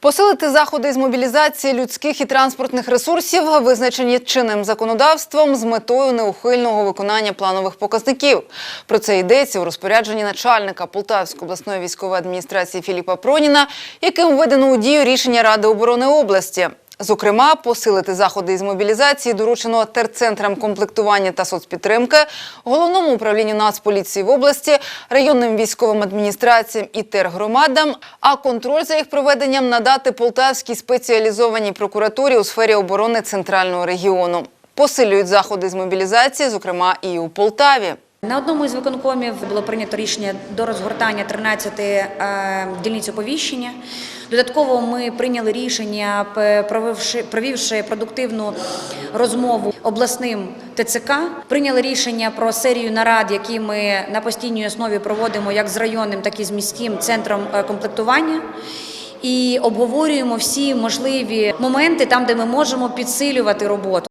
Посилити заходи з мобілізації людських і транспортних ресурсів, визначені чинним законодавством з метою неухильного виконання планових показників. Про це йдеться у розпорядженні начальника Полтавської обласної військової адміністрації Філіпа Проніна, яким введено у дію рішення Ради оборони області. Зокрема, посилити заходи із мобілізації доручено терцентрам комплектування та соцпідтримки, головному управлінню Нацполіції в області, районним військовим адміністраціям і тергромадам, а контроль за їх проведенням надати Полтавській спеціалізованій прокуратурі у сфері оборони центрального регіону. Посилюють заходи з мобілізації, зокрема і у Полтаві. На одному із виконкомів було прийнято рішення до розгортання 13 е, дільниць оповіщення. Додатково ми прийняли рішення, провівши, провівши продуктивну розмову обласним ТЦК. Прийняли рішення про серію нарад, які ми на постійній основі проводимо як з районним, так і з міським центром е, комплектування. І обговорюємо всі можливі моменти там, де ми можемо підсилювати роботу.